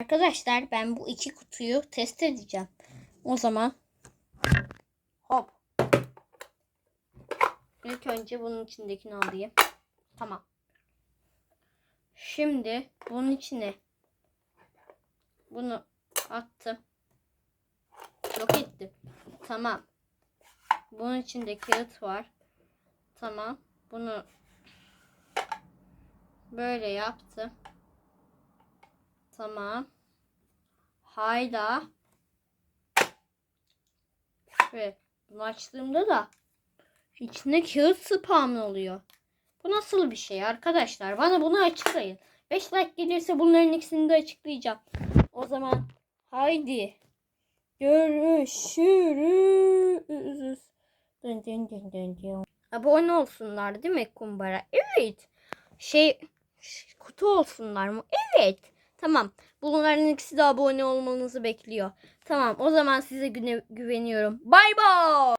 Arkadaşlar ben bu iki kutuyu test edeceğim. O zaman hop. İlk önce bunun içindekini alayım. Tamam. Şimdi bunun içine bunu attım. Yok ettim. Tamam. Bunun içinde kağıt var. Tamam. Bunu böyle yaptım. Tamam. Hayda. Ve bunu açtığımda da içinde kağıt spam oluyor. Bu nasıl bir şey arkadaşlar? Bana bunu açıklayın. 5 like gelirse bunların ikisini de açıklayacağım. O zaman haydi. Görüşürüz. Dın dın dın dın dın. Abone olsunlar değil mi kumbara? Evet. Şey kutu olsunlar mı? Evet. Tamam. Bunların ikisi de abone olmanızı bekliyor. Tamam. O zaman size güveniyorum. Bay bay.